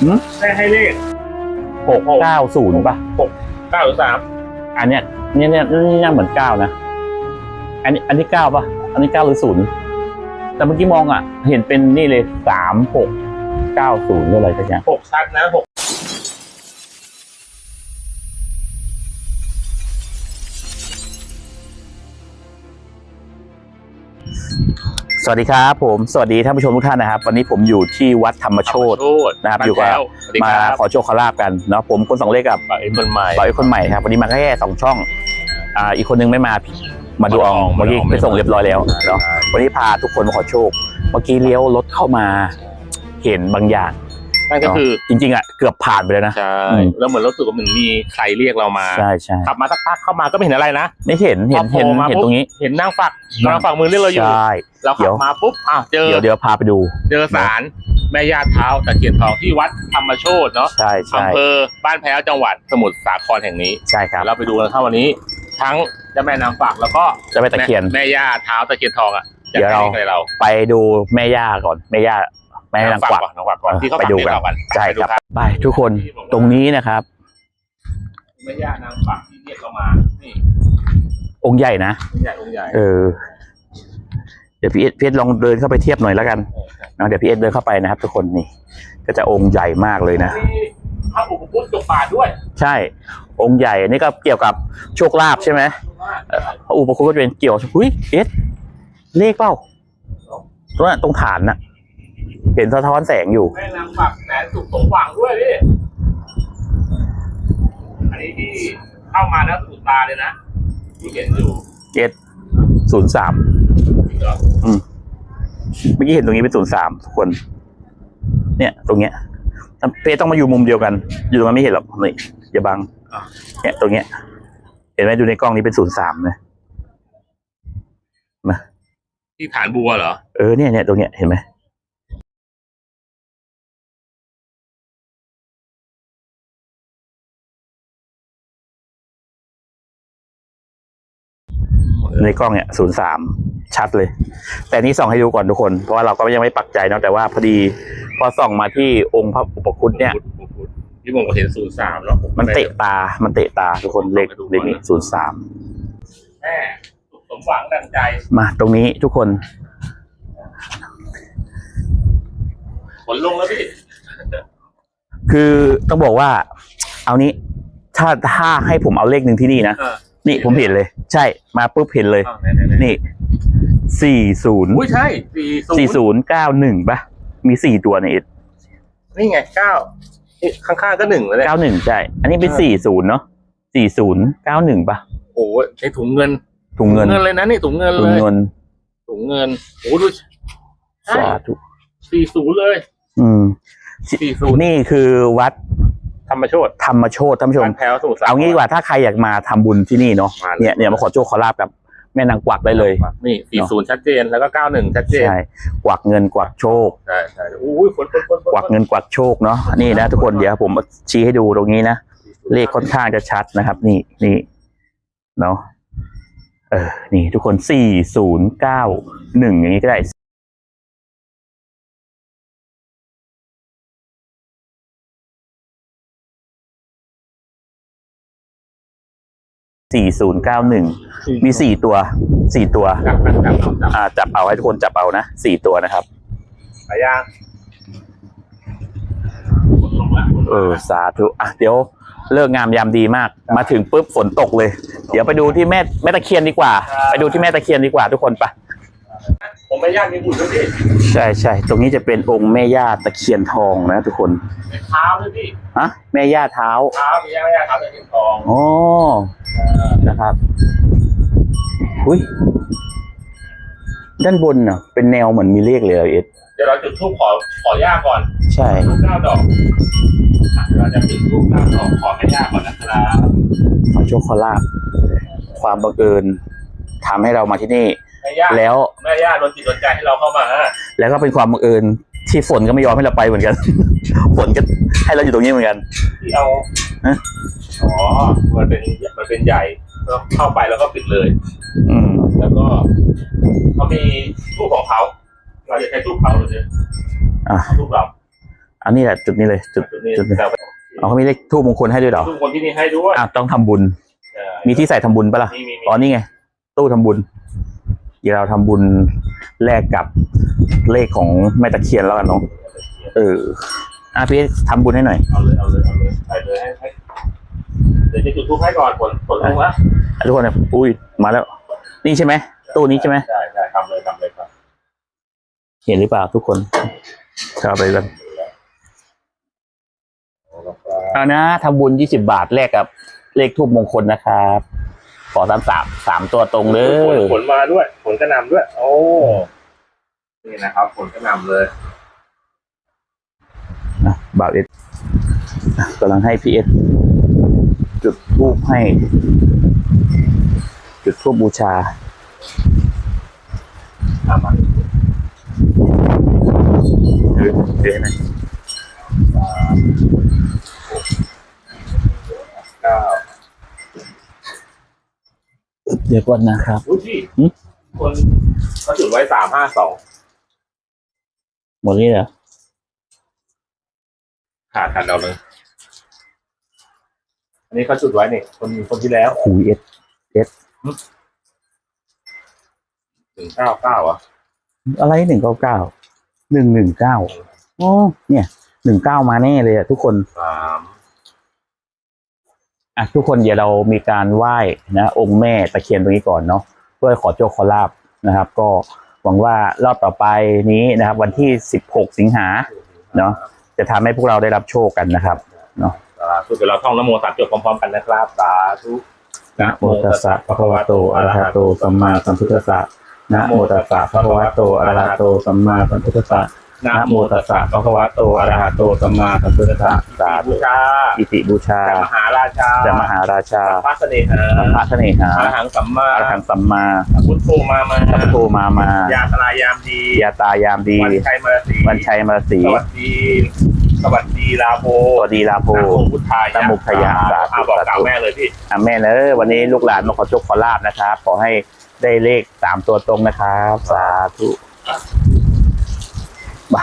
หืมแม่ให้เลข หกเก้าศูนย์ป่ะ เก้าหรือสามอันเนี้ยเนี่ยเนี่ยเนี่ยเนี่ยเหมือนเก้านะ อันนี้อันนี้เก้าป่ะ อันนี้เก้าหรือศูนย์แต่เมื่อกี้มองอะ เห็นเป็นนี่เลยสามหกเก้าศูนย์หรืออะไรสักอย่าง หกชัดนะหก วัสดีครับผมสวัสดีท่านผู้ชมทุกท่านนะครับ วันนี้ผมอยู่ที่วัดธรรมโชตโชดนะครับอยู่กับแล้วสวัสดีมาครับขอโชคขอลาบกันเนาะผมคนสองเลขกับบ่าวเอ็มคนใหม่บ่อยคนใหม่ครับวันนี้มาแค่สองช่องอ่าอีกคนนึงไม่มามาดูอองมาเมื่อดูกี้อองไปส่งเรียบร้อยแล้วเนาะวันนี้พาทุกคนมาขอโชค เมื่อกี้เลี้ยวรถเข้ามาเห็นบางอย่าง นั่นก็คือจริงๆอะเกือบผ่านไปแล้วนะใช่อืมแล้วเหมือนรู้สึกว่าเหมือนมีใครเรียกเรามาใช่ใช่ขับมาสักพักเข้ามาก็ไม่เห็นอะไรนะไม่เห็นเห็นพอโผล่เห็นมาเห็นปุ๊บตรงนี้ เห็นนั่งฝักกำลังฝักมือเรียกเราอยู่ใช่เราเดี๋ขัยวบมาปุ๊บอะเจอเดี๋ยวเดี๋ยวพาไปดู เจอศาลแม่ย่าเท้าตะเคียนทองที่วัดธรรมโชตเนาะใช่ใช่อำเภอบ้านแพ้วจังหวัดสมุทรสาครแห่งนี้ใช่ครับเราไปดูกันครับวันนี้ ทั้งเจ้าแม่นางฝักแล้วก็เจะไปตะเคียนแม่แม่ย่าเท้าตะเคียนทองอะจะเดี๋ยวเราให้อะไรเราไปดูแม่ย่าก่อนแม่ย่า แม่นางกวักก่อนนางฝักก่อนที่เขาไปฝักดูเรียกันกเรากันใช่ไปดูครับไปทุกคนตรงนี้นะครับแม่ย่านางฝักที่เรียกเรามานี่องค์ใหญ่นะองค์ใหญ่องค์ใหญ่เออเดี๋ยวพี่เอสพี่เอสลองเดินเข้าไปเทียบหน่อยแล้วกันเนาะเดี๋ยวพี่เอสเดินเข้าไปนะครับ ทุกคนนี่ ก็จะองค์ใหญ่มากเลยนะนี่พระอุปคุตจกบาทด้วย ใช่ องค์ใหญ่อันนี่ก็เกี่ยวกับโชคลาภใช่ไหมเอ่อพระอุปคุฎก็จะเป็นเกี่ยวหุ้ยเอสเลขเปล่าตรงนั้นตรงฐานน่ะ เห็นสะท้อนแสงอยู่แม่นางฝักแสนสุขสมหวังด้วยพี่ อันนี้ที่เข้ามาแล้วสุดตาเลยนะที่เห็นอยู่เอสศูนย์สามจริงเหรอเมื่อกี้เห็นตรงนี้เป็นศูนย์สามทุกคน เนี่ย ตรงเนี้ยเพจต้องมาอยู่มุมเดียวกัน อยู่ตรงนั้นไม่เห็นหรอกนี่อย่าบังเนี่ยตรงเนี้ย เห็นไหมดูในกล้องนี้เป็นศูนย์สามเลยที่ฐานบัวเหรอ เออเนี่ยเนี่ยตรงเนี้ยเห็นไหม ในกล้องเนี่ยศูนย์สามชัดเลย แต่นี่ส่องให้ดูก่อนทุกคน เพราะว่าเราก็ยังไม่ปักใจเนาะแต่ว่าพอดีพอส่องมาที่องค์พระอุปคุตเนี่ยที่ผมก็เห็นศูนย์สามแล้วผมันเตะตา มันเตะตาทุกคนเลขเลขนี้ศูนย์สามแม่สุขสมหวังดังใจมาตรงนี้ทุกคนผลลงแล้วพี่คือต้องบอกว่า เอานี้ถ้าถ้าให้ผมเอาเลขหนึ่งที่นี่นะเออ นี่ผมเห็นเลย ใช่มาปุ๊บเห็นเลย อ้าวไหนไหนไหนนี่สี่ศูนย์อุ้ยใช่สี่ศูนสี่ย์ศูนย์เก้าหนึ่งป่ะ มีสี่ตัวในนี่ไงเก้านี่ข้างๆก็หนึ่งแล้วเนี่ย เก้าหนึ่งใช่ อันนี้เป็นเออ สี่ศูนย์เนาะสี่ศูนย์เก้าหนึ่งป่ะโอ้โหในถุงเงินถุงเงินเลยนะนี่ถุงเงินถุเลงยเงินถุงเงินโอ้โหดูใช่สาธุสี่ศูนย์เลยอืม สี่ศูนย์นี่คือวัด ธรรมโชตธรรมโชตท่านผู้ชม บ้านแพ้วสมุทรสาคร เอางี้ดีกว่าถ้าใครอยากมาทำบุญที่นี่เนาะมาเลย เนี่ยเนี่ยมาขอโชคขอลาบกับแม่นางกวักได้เลย นี่สี่ศูนย์ชัดเจนแล้วก็เก้าหนึ่งชัดเจน ใช่กวักเงินกวักโชค ใช่ใช่อุ้ยฝนฝนฝนฝนกวักเงินกวักโชคเนาะนี่นะทุกคนเดี๋ยวผมชี้ให้ดูตรงนี้นะเลขค่อนข้างจะชัดนะครับ นี่นี่เนาะเออนี่ทุกคนสี่ศูนย์เก้าหนึ่งอย่างนี้ก็ได้ สี่ศูนย์เก้าหนึ่งมีสี่ตัวสี่ตัว จับกันจับจับจับอ่าจับเอาให้ทุกคนจับเอานะสี่ตัวนะครับไปย่างฝนลงละฝนลงละเออ สาธุ อะ เดี๋ยวเลิกงามยามดีมาก มาถึงปุ๊บฝนตกเลย เดี๋ยวไปดูที่แม่แม่ตะเคียนดีกว่า ไปดูที่แม่ตะเคียนดีกว่าทุกคนไปะผมไปย่างมีบุญด้วยพี่ใช่ใช่ ตรงนี้จะเป็นองค์แม่ย่าตะเคียนทองนะทุกคนมีเท้าด้วยพี่ ฮะ แม่ย่าเท้า เท้ามีย่างไม่ย่างเท้าแต่เป็นทอง อ๋อ นะครับ อุ้ยด้านบนน่ะ เป็นแนวเหมือนมีเลขเลยเหรอเอ็ดเดี๋ยวเราจุดธูปขอขอย่าก่อนใช่ทูปเก้าดอกอะเดี๋ยวเราจะจุดธูปเก้าดอกขอแม่ย่าก่อนนะครับขอโชคขอลาบความบังเอิญทำให้เรามาที่นี่ แม่ย่าแล้วแม่ย่าโดนจิตโดนใจให้เราเข้ามา แล้วก็เป็นความบังเอิญ ที่ฝนก็ไม่ยอมให้เราไปเหมือนกัน ฝนก็ให้เราอยู่ตรงนี้เหมือนกัน ที่เอาฮะ อ๋อ มันเป็นมันเป็นใหญ่แล้วเข้าไปแล้วก็ปิดเลย อืมแล้วก็เขามีทูปของเขาเราจะใช้ทูปเขาหรือจะอะทูปเราอันนี้แหละจุดนี้เลยจุด จุดนี้จุดนี้ แต่เอาเขามีเลขทูบมงคลให้ด้วยเหรอทุกคนที่นี่ให้ด้วยอะต้องทำบุญใช่มีที่ใส่ทำบุญปะล่ะมีมีมีอ๋อนี่ไง ตู้ทำบุญเดี๋ยวเราทำบุญแลกกับ เลขของแม่ตะเคียนแล้วกันเนาะเอออะพี่ทำบุญให้หน่อยเอาเลยเอาเลยเอาเลยใส่เลยให้ให้เดี๋ยวจะจุดทูปให้ก่อนผลผลลงแล้วอะทุกคนเนี่ยอุ้ยมาแล้ว นี่ใช่ไหมตู้นี้ใช่ไหมใช่ใช่ทำเลยทำเลยครับเห็นหรือเปล่าทุกคนเข้าไปกันเอานะทำบุญยี่สิบาทแลกกับ เลขทูบมงคลนะครับขอสามสามสามตัวตรงเลผลยผลมาด้วย ผลกระหนำด้วย โอ้ นี่นะครับผลกระหนำเลยนะบ่าวเอสอะกำลังให้พีเอสจุดทูบให้ จุดทูบบูชาตามมาถือถือให้หน่อยเก้าเดี๋ยวก่อนนะครับอุ้ยพี่หึคนเขาจุดไว้สามห้าสอง หมดนี้เหรอขาดกันเราเลย อันนี้เขาจุดไว้นี่คนคนที่แล้วหูเอสถึงเก้าเก้าอะอะไรหนึ่งเก้าเก้าหนึ่งหนึ่งเก้าโอ้เนี่ยหนึ่งเก้ามาแน่เลยอะทุกคน สามอะทุกคนเดี๋ยวเรามีการไหว้นะ องค์แม่ตะเคียนตรงนี้ก่อนเนาะเพื่อขอโชคขอลาบนะครับ ก็ หวังว่ารอบต่อไปนี้นะครับ วันที่สิบหกสิงหาเนอะจะทำให้พวกเราได้รับโชคกันนะครับสาธุเดี๋ยวเราท่องนโมสามจบพร้อมๆกันนะครับสาธุนะโมตัสสะภะคะวะโตอะระหะโตสัมมาสัมพุทธัสสะนะโมตัสสะภะคะวะโตอะระหะโตสัมมาสัมพุทธัสสะ นะโมตัสสะภะคะวะโตอะระหะโตสัมมาสัมพุทธัสสะสาบูธุชาอิติบูชาจะมหาราชาจะมหาราชาพระเสน่หาพระเสน่หาอรหังสัมมาอรหังสัมมาพุทโธมามาสัพพโตมามายาตรายามดียาตายามดี วันชัยมาสีวันชัยมาสีสวัสดีสวัสดีลาโภสวัสดีลาโพนะโมพุทธายะนะโมพุทธายะสาธุอ่บอกกล่าวแม่เลยพี่อะแม่เนอะวันนี้ลูกหลานมาขอโชคขอลาบนะครับขอให้ได้เลขสามตัวตรงนะครับ สาธุม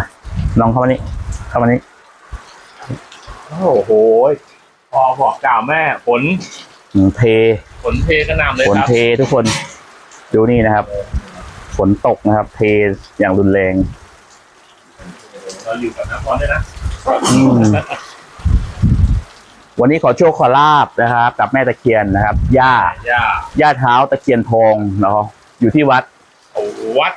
า มาน้องเข้ามานี่เข้ามานี่โอ้โหพอบอกกล่าวแม่ฝนอืมเทฝนเทกระหน่ำเลยฝนครับเททุกคน ดูนี่นะครับ ฝนตกนะครับ เทอย่างรุนแรง เราอยู่กับน้ำพรด้วยนะอืม วันนี้ขอโชคขอลาบนะครับ กับแม่ตะเคียนนะครับ ย่า ย่าย่าเท้าตะเคียนทองเนาะอยู่ที่วัด โอ้วัด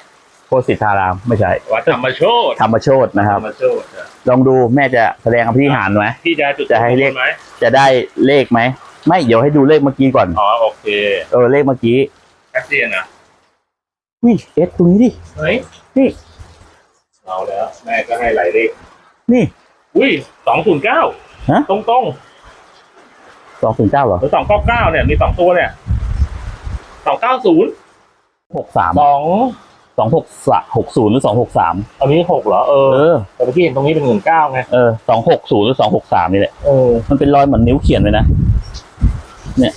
โพธิธาราม ไม่ใช่วัดธรรมโชตธรรมโชตนะครับ ธรรมโชตอะลองดูแม่จะแสดงอภิหารไหม พี่จะจุดจะให้เรียก ไหมจะได้เลขไหม ไม่เดี๋ยวให้ดูเลขเมื่อกี้ก่อน อ๋อโอเคเออเลขเมื่อกี้แคสเซียนอะวิเอสตรงนี้ดิ เฮ้ยนี่ เอาแล้ว แม่ก็ให้หลายเลขนี่ อุ้ยสองศูนย์เก้าฮะ ตรงตรงสองถึงเก้าเหรอๆหรือสองเก้าเก้าเนี่ยมีสองตัวเนี่ยสองเก้าศูนย์หกสามสอง สองหกสหกศูนย์หรือสองหกสามอันนี้หกเหรอเออเออแต่เมื่อกี้เห็นตรงนี้เป็นหนึ่งเก้าไงเออสองหกศูนย์หรือสองหกสามนี่แหละเออมันเป็นรอยเหมือนนิ้วเขียนเลยนะ เนี่ย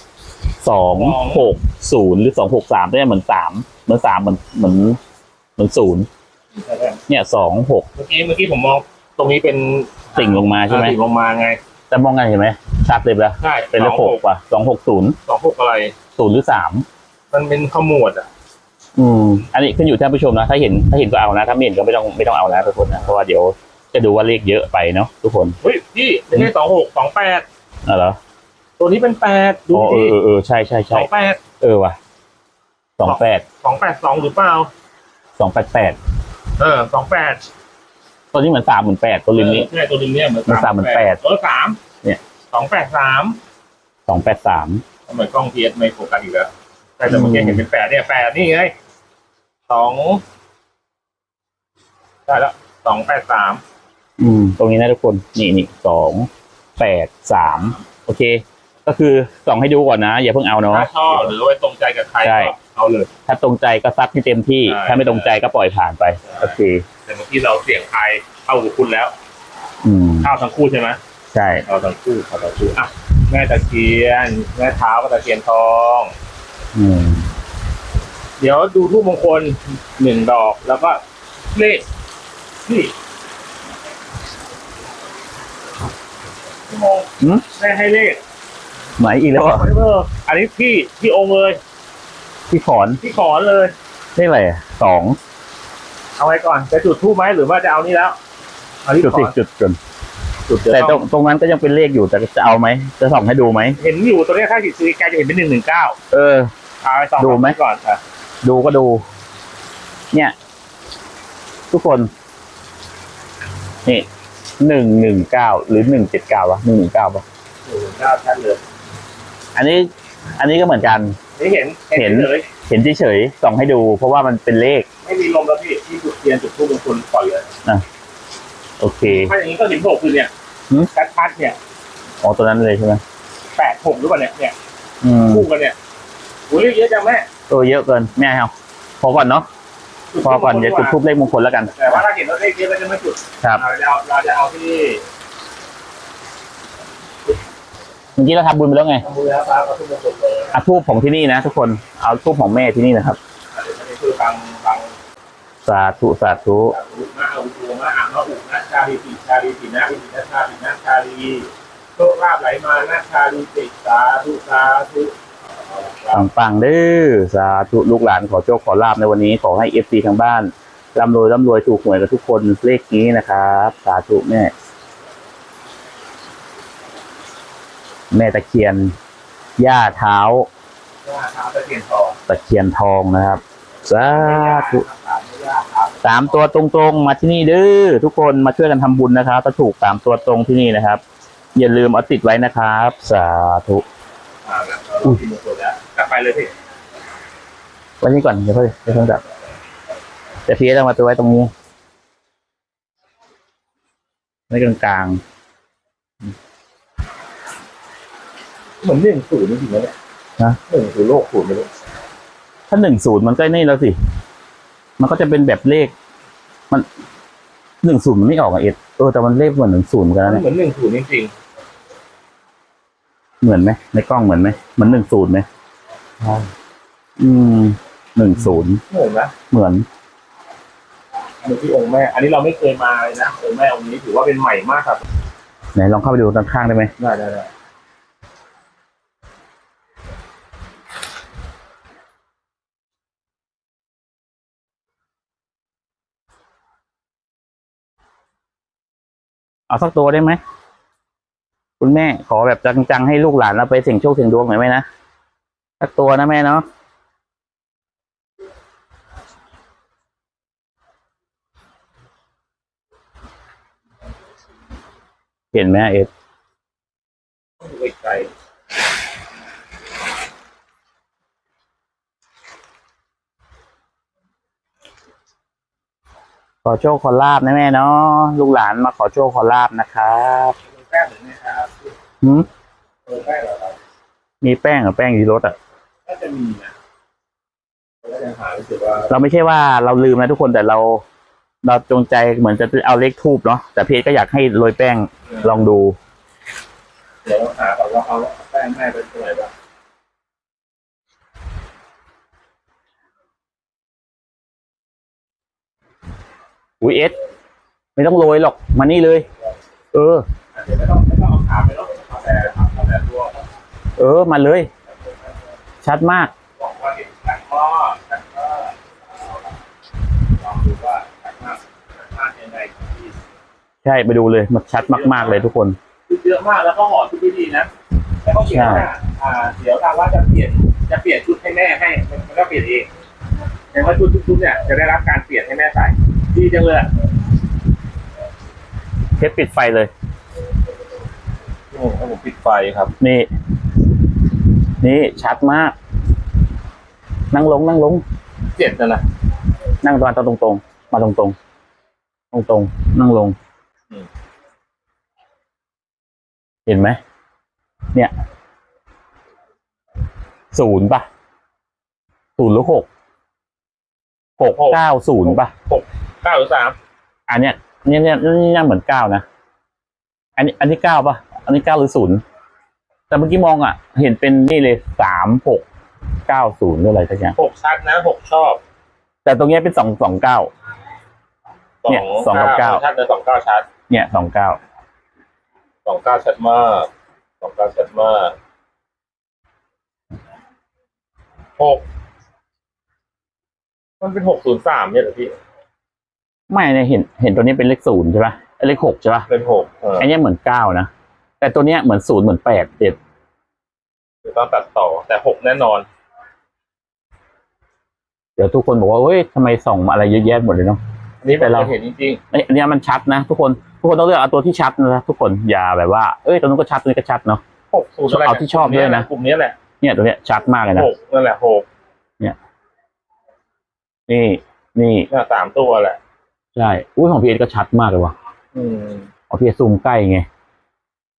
สองหกศูนย์หรือสองหกสามได้เหมือนสามเหมือนสามเหมือนเหมือนเหมือนศูนย์เนี่ยสองหกเมื่อกี้เมื่อกี้ผมมองตรงนี้เป็นติ่งลงมาใช่ไหมอ่าติ่งลงมาไง แต่มองไงเห็นไหมชัดเลยปะใช่เป็นเลขหกป่ะสองหกศูนย์สองหกอะไรศูนย์หรือสามมันเป็นขมวดอะ อืมอันนี้ขึ้นอยู่ท่านผู้ชมนะ ถ้าเห็นถ้าเห็นก็เอานะ ถ้าไม่เห็นก็ไม่ต้องไม่ต้องเอานะทุกคนนะ เพราะว่าเดี๋ยวจะดูว่าเลขเยอะไปเนาะทุกคน เฮ้ยพี่ไม่ใช่สองหกสองแปดอ๋อเหรอ ตัวนี้เป็นแปดดูอ๋อเอดิอเออเออใช่ใช่สใช่องแปดเออว่ะสองแปดสองแปดสองหรือเปล่า สองแปดแปดเออสองแปดตัวนี้เหมือนสามเหมือนแปดตัวริมนี้ ใช่ตัวริมเนี่ยเหมือนมันสามเหมือนแปดเออสามเนี่ย สองแปดสามสองแปดสาม ทำไมกล้องพีเอสไม่โฟกัสอีกแล้วใช่แต่เมื่อกี้เห็นเป็นแปดเนี่ยแปดนี่ไง สองได้แล้วสองแปดสามอืม ตรงนี้นะทุกคน นี่นี่สองแปดสามโอเค ก็คือส่องให้ดูก่อนนะ อย่าเพิ่งเอาเนาะถ้าชอบหรือว่าตรงใจกับใครใช่ ก็เอาเลย ถ้าตรงใจก็ซัดให้เต็มที่ ใช่ ถ้าไม่ตรงใจก็ปล่อยผ่านไป โอเค แต่เมื่อกี้เราเสี่ยงทายเข้ากับคุณแล้ว อืม เข้าทั้งคู่ใช่ไหมใช่ เข้าทั้งคู่เข้าทั้งคู่อะแม่ตะเคียนแม่เท้าก็ตะเคียนทอง อืม เดี๋ยวดูรูปมงคลหนึ่งดอกแล้วก็เลขพี่ชั่วโมงหืมได้ให้เลขไหนอีกแล้วอะเอออันนี้พี่พี่องค์เลยพี่ขอนพี่ขอเลยเลขอะไรอะสองเอาไว้ก่อนจะจุดทูบไหมหรือว่าจะเอานี่แล้วเอาที่จุดขอสิจุดก่อนจุดเดี๋ยวแต่ตรต้องงตรงนั้นก็ยังเป็นเลขอยู่แต่จะเอาไหมจะส่องให้ดูไหมเห็นอยู่ตัวนี้ถ้าจิตซื้อแกจะเห็นเป็นหนึ่งหนึ่งเก้าเออ เอาไปสองดูไหม ก่อนอะ ดูก็ดู เนี่ย ทุกคน นี่หนึ่งหนึ่งเก้าหรือหนึ่งเจ็ดเก้าวะหนึ่งหนึ่งเก้าปะหนึ่งหนึ่งเก้าชัดเลยอันนี้ อันนี้ก็เหมือนกัน นี่เห็นเห็นเลยเห็นเฉยๆส่องให้ดู เพราะว่ามันเป็นเลข ไม่มีลมแล้วพี่ที่จุดเทียนจุดทูบมงคลปล่อยเลยโอเคถ้าอย่างนี้ก็เห็นหกคือเนี่ยหืมชัดๆเนี่ยอ๋อตัวนั้นเลยใช่ไหมแปดหกหรือเปล่าเนี่ยเนี่ยอืมคู่กันเนี่ยโอ้ยเยอะจังแม่ ตัวเยอะเกินไม่เอาพอก่อนเนาะพอก่อนเดี๋ยวจุดทูบเลขมงคลแล้วกัน แต่ว่าถ้าเห็นว่าเลขเยอะเราจะไม่จุดครับเราจะเอาเราจะเอาที่เมื่อกี้เราทำบุญไปแล้วไงทำบุญแล้วครับเอาทูบมงคลเลยเอาทูบของที่นี่นะทุกคนเอาทูบของแม่ที่นี่นะครับอันนี้คือบางบางสาธุสาธุอุนะเอาตัวมาอ่างมาอุนะชาลีติชาลีตินะอิตินะชาลีนะชาลีโชคลาภไหลมานะชาลีติสาธุสาธุ ปังปังๆเด้อสาธุลูกหลานขอโชคขอลาบในวันนี้ขอให้เอฟซีทางบ้านร่ำรวยร่ำรวยถูกหวยกับทุกคนเลขนี้นะครับ สาธุแม่แม่ตะเคียนย่าเท้าว่าเท้าตะเกียนทองตะเคียนทองนะครับสาธุถามไม่ยากครับสามตัวตรงๆ มาที่นี่เด้อทุกคนมาช่วยกันทำบุญนะครับถ้าถูกสามตัวตรงที่นี่นะครับ อย่าลืมเอาติดไว้นะครับ สาธุ อ่าแล้วเราที่มงคลแล้วกลับไปเลยพี่ไว้นี่ก่อนเดี๋ยวค่อยเดี๋ยวค่อยดับแต่พี่ต้องมาตัวไว้ตรงนี้ไว้กลางเหมือนหนึ่งศูนย์จริงๆนะเนี่ยนะหนึ่งศูนย์โลกศูนย์ไม่รู้ๆถ้าหนึ่งศูนย์มันก็นี่แล้วสิ มันก็จะเป็นแบบเลข มันหนึ่งศูนย์มันไม่ออกอะเอ็ดเออแต่มันเลขเหมือนหนึ่งศูนย์เหมือนกันนะเนี่ยเหมือนหนึ่งศูนย์จริง เหมือนไหมในกล้องเหมือนไหมเหมือนหนึ่งศูนย์ไหมอืมหนึ่งศูนย์ๆเหมือนนะเหมือนอันนี้ที่องค์แม่ อันนี้เราไม่เคยมาเลยนะองค์แม่องค์นี้ถือว่าเป็นใหม่มากครับไหนลองเข้าไปดูด้านข้างได้ไหมได้ได้ได้เอาสักตัวได้ไหม คุณแม่ขอแบบจังๆให้ลูกหลานเราไปเสี่ยงโชคเสี่ยงดวงหน่อยไหมนะสักตัวนะแม่เนาะเห็นไหมเอ็ดดูไกลขอโชคขอลาบนะแม่เนาะลูกหลานมาขอโชคขอลาบนะครับๆดู แป้งหรือไงครับหืมดูแป้งเหรอครับมีแป้งเหรือแป้งอยู่ที่รถอะ น่าจะมีนะแล้วยังหารู้สึกว่าเราไม่ใช่ว่าเราลืมนะทุกคนแต่เรา เราจงใจเหมือนจะเอาเลขทูบเนาะแต่เพจก็อยากให้โรยแป้งลองดู เดี๋ยวเราหาก่อนว่าเอาแป้งแม่เป็นตัวไหนบ้างอุ้ยเอสไม่ต้องโรยหรอกมานี่เลย เออ อาจจะไม่ต้องไม่ต้องเอาขาไปหรอกเอาแต่เอาแต่ตัวเออมาเลย ชัดมาก บอกว่าเห็นแตงข้อแตงข้อลองดูว่าแตงมากแตงมากยังไงที่ใช่ไปดูเลยมันชัดมาก ๆ เลยทุกคน คือเยอะมากแล้วก็ห่อชุดดีๆนะแล้วก็เขียนว่าอ่าเดี๋ยวทางว่าจะเปลี่ยนจะเปลี่ยนชุดให้แม่ให้มันก็เปลี่ยนเองแต่ว่าชุดทุกชุดเนี่ยจะได้รับการเปลี่ยนให้แม่ใส่ดีจังเลยอะเพชรปิดไฟเลย โอ้ให้ผมปิดไฟครับ นี่ นี่ชัดมาก นั่งลงนั่งลง เจ็ดนะนะนั่งตรงตรงตรงๆมาตรงตรงตรงตรงๆนั่งลงเห็นไหม เนี่ย ศูนย์ป่ะ ศูนย์หรือหก หกเก้าศูนย์ป่ะ เก้าหรือสามอันเนี้ยเนี่ยเนี่ยเนี่ยยังเหมือนเก้านะ อันนี้ อันนี้เก้าป่ะ อันนี้เก้าหรือศูนย์แต่เมื่อกี้มองอะ เห็นเป็นนี่เลยสามหกเก้าศูนย์หรืออะไรสักอย่างหกชัดนะหกชอบแต่ตรงเนี้ยเป็นสองสองเก้า เนี่ยสองกับเก้า ชัดเลยสองเก้าชัดเนี่ยสองเก้าสองเก้าชัดมากสองเก้าชัดมากหกมันเป็นหกศูนย์สามเนี่ยเหรอพี่ไม่เนี่ยเห็นเห็นตัวนี้เป็นเลขศูนย์ใช่ปะเอ้ยเลขหกใช่ปะเป็นหกเอออันเนี้ยเหมือนเก้านะ แต่ตัวเนี้ยเหมือนศูนย์เหมือนแปดเจ็ดเดี๋ยวต้องตัดต่อแต่หกแน่นอน เดี๋ยวทุกคนบอกว่าเฮ้ยทำไมส่องมาอะไรเยอะแยะหมดเลยเนาะอันนี้แต่เราเห็นจริงเอ้ยอันเนี้ยมันชัดนะทุกคนทุกคนต้องเลือกเอาตัวที่ชัดนะทุกคนอย่าแบบว่าเอ้ยตัวนู้นก็ชัดตัวนี้ก็ชัดเนาะๆหกศูนย์อะไรเอาที่ชอบด้วยนะกลุ่มนี้แหละเนี่ยตัวเนี้ยชัดมากเลยนะหกนั่นแหละหกนี่ นี่เนี่ยสามตัวแหละ ใช่อุ้ยของพีเอก็ชัดมากเลยว่ะอืมของพีเอซูมใกล้ไง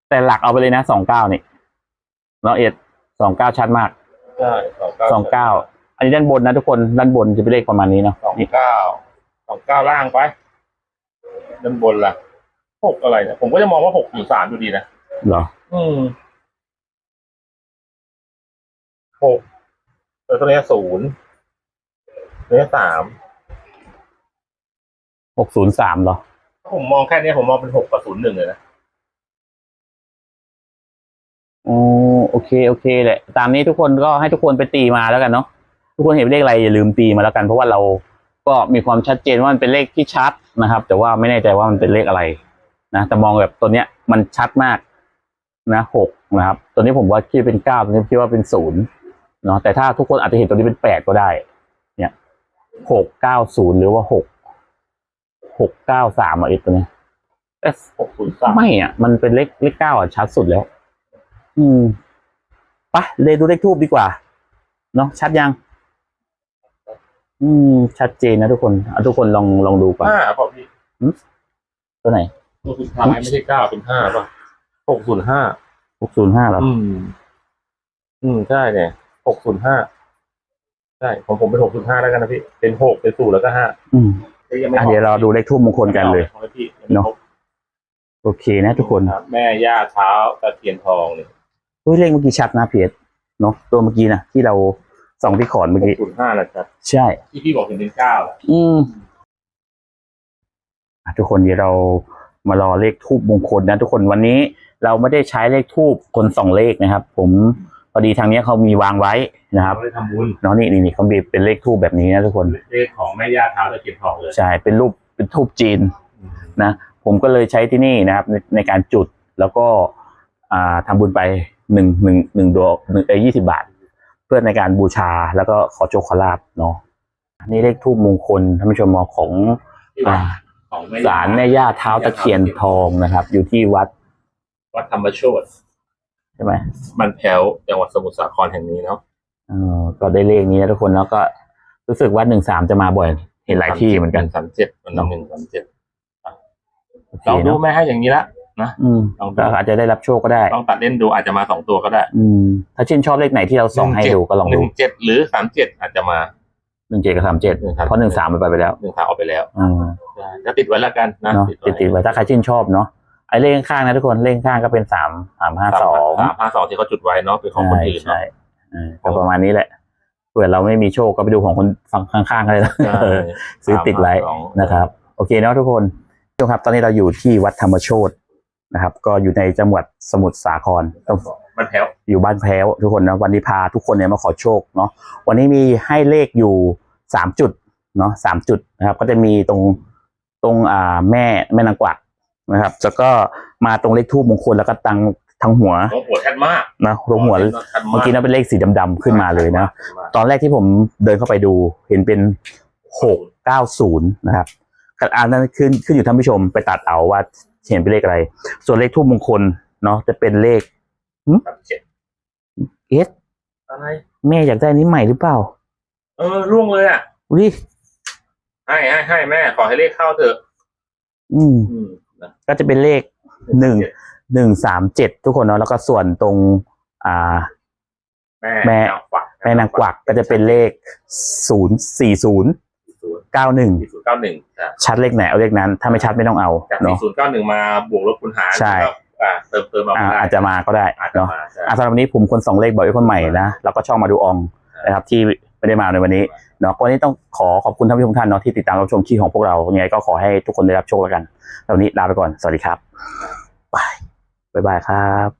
แต่หลักเอาไปเลยนะสองเก้านี่เนาะเอ็ดสองเก้าชัดมากใช่สองเก้าสองเก้าอันนี้ด้านบนนะทุกคนด้านบนจะเป็นเลขประมาณนี้เนาะสองนี่เก้าสองเก้าล่างไปด้านบนล่ะหกอะไรเนี่ยผมก็จะมองว่าหกอยู่สามอยู่ดีนะเหรอ อืมหกแล้วตัวเนี้ยศูนย์ตัวเนี้ยสามหกศูนย์สามเหรอ ผมมองแค่เนี้ยผมมองเป็นหกกับศูนย์หนึ่งเลยนะ โอ้โอเคโอเคแหละ ตามนี้ทุกคนก็ให้ทุกคนไปตีมาแล้วกันเนาะทุกคนเห็นเลขอะไรอย่าลืมตีมาแล้วกัน เพราะว่าเราก็มีความชัดเจนว่ามันเป็นเลขที่ชัดนะครับ แต่ว่าไม่แน่ใจว่ามันเป็นเลขอะไรนะแต่มองแบบตัวเนี้ยมันชัดมากนะหกนะครับ ตัวนี้ผมว่าคิดเป็นเก้าตัวนี้คิดว่าเป็นศูนย์เนาะแต่ถ้าทุกคนอาจจะเห็นตัวนี้เป็นแปดก็ได้ เนี่ยหกเก้าศูนย์หรือว่าหกหกเก้าสามอะไอ้ตัวเนี้ยเอ๊ะหกศูนย์สามไม่อะ มันเป็นเลขเลขเก้าอะชัดสุดแล้ว อืมไปะเลยดูเลขทูบดีกว่า เนาะชัดยัง อืม ชัดเจนนะทุกคนอะทุกคนลองลองดูก่อนห้าเปล่าพี่ตัวไหนตัวสุดท้ายไม่ใช่เก้าเป็นห้าป่ะหกศูนย์ห้าหกศูนย์ห้าหรออืม อืมใช่เนี่ยหกศูนย์ห้าใช่ของผมเป็นหกศูนย์ห้าแล้วกันนะพี่ เป็นหกเป็นศูนย์แล้วก็ห้าอืมยังไม่อะเดี๋ยวเราดูเลขทูบมงคลกันเลยอาพี่เนาะโอเคนะทุกคนรับแม่ย่าเท้าตะเคียนทองเนี่ย เฮ้ยเลขเมื่อกี้ชัดนะเพียรเนาะตัวเมื่อกี้นะที่เราส่องที่ขอนเมื่อหกี้กศูนย์ห้าแหละครับใช่ ที่พี่บอกเห็นเป็นเก้าแหละอืมอะทุกคนเดี๋ยวเรามารอเลขทูบมงคลนะ ทุกคนวันนี้เราไม่ได้ใช้เลขทูบคนสองเลขนะครับ ผมพอดีทางเนี้ยเขามีวางไว้นะครับเราได้ทำบุญเนาะนี่นี่นี่เขามีเป็นเลขทูบแบบนี้นะทุกคน เลขของแม่ย่าเท้าตะเคียนทองเลย ใช่ เป็นรูปเป็นทูบจีนนะ ผมก็เลยใช้ที่นี่นะครับในในการจุดแล้วก็อ่าทำบุญไป หนึ่งหนึ่งหนึ่งดอกหนึ่งเอ้ยี่สิบาท เพื่อในการบูชาแล้วก็ขอโชคขอลาบเนาะนี่เลขทูบมงคลท่านผู้ชมมองของที่อ่าวัดของแม่ศาลแม่ย่าเท้าตะเคียนทองนะครับ อยู่ที่วัด วัดธรรมโชตใช่ไหมมันแพ้วจังหวัดสมุทรสาครแห่งนี้เนาะเออก็ได้เลขนี้นะทุกคนแล้วก็รู้สึกว่าหนึ่งสามจะมาบ่อย เห็นหลายที่เหมือนกันสามเจ็ดมันหนึ่งสามเจ็ดโอเคลองดูเนาะแม่ให้อย่างนี้ละ นะอืมลองดูก็อาจจะได้รับโชคก็ได้ ลองตัดเล่นดูอาจจะมาสองตัวก็ได้ อืม ถ้าชื่นชอบเลขไหนที่เราส่องให้ดูก็ลองหดูนึ่งเจ็ดหรือสามเจ็ดอาจจะมา หนึ่งเจ็ดกับสามเจ็ด137 เพราะหนึ่งสามมันไปไปแล้วหนึ่งขาออกไปแล้วอืมจะติดไว้แล้วกันนะเนาะติดติดไว้ถ้าใครชื่นชอบเนาะไอ้เลขข้างๆนะทุกคนเลขข้างก็เป็นสามสามห้าสามสอง สามห้าสองที่เขาจุดไว้เนาะเป็นของคนใช่อื่นใช่เนาะเออก็ประมาณนี้แหละเผื่อเราไม่มีโชคก็ไปดูของคนฝั่งข้างๆกันเลยนะใช่เออซื้อติดไว้สามห้าสองนะครับ โอเคเนาะทุกคนทุกคนครับ ตอนนี้เราอยู่ที่วัดธรรมโชต นะครับ ก็อยู่ในจังหวัดสมุทรสาครต้องมันแพ้วอยู่บ้านแพ้วทุกคนนะวันนี้พาทุกคนเนี่ยมาขอโชคเนาะวันนี้มีให้เลขอยู่สามจุดเนาะสามจุดนะครับ ก็จะมีตรงตรงอ่าแม่แม่นางกวักนะครับแล้วก็มาตรงเลขทูบมงคลแล้วก็ตังทางหัวหัวหัวแท่นมากนะตรงหัวชัดากเมื่อกี้นั้นเป็นเลขสีดำๆขึ้นมาเลยนะ ตอนแรกที่ผมเดินเข้าไปดูเห็นเป็นหกเก้าศูนย์นะครับอันนั้นขึ้นขึ้นอยู่ท่านผู้ชมไปตัดเอาว่า เห็นเป็นเลขอะไร ส่วนเลขทูบมงคลเนาะจะเป็นเลขสามเจ็ดเอสอะไรแม่อยากได้อันนี้ใหม่หรือเปล่า เออร่วงเลยอะอุ้ยให้ให้ให้แม่ ขอให้เลขเข้าเถอะ อืมอืมนะก็จะเป็นเลขหนึ่งหนึ่งสามเจ็ดทุกคนเนาะแล้วก็ส่วนตรง อ่า แม่แม่นางกวักแม่นางกวักก็จะเป็นเลขศูนย์สี่ศูนย์ ศูนย์เก้าหนึ่งสี่ศูนย์เก้าหนึ่งจ้ะชัดเลขไหนเอาเลขนั้น ถ้าไม่ชัดไม่ต้องเอาจากสี่เนาะศูนย์เก้าหนึ่งมาบวกลบคูณหารใช่แล้วก็อ่าเติมเติมเอาอ่าได้อาจจะมาก็ได้อาจจะเนาะมาใช่อะสำหรับวันนี้ผมคนสองเลขบอกไอ้คนใหม่นะแล้วก็ช่องมาดูอองนะครับที่ไม่ได้มาในวันนี้เนาะวันนี้ต้องขอขอบคุณท่านผู้ชมทุกท่านเนาะที่ติดตามรับชมคลิปของพวกเรายังไงก็ขอให้ทุกคนได้รับโชคแล้วกันตอนนี้ลาไปก่อนสวัสดีครับบายบ๊ายบายครับ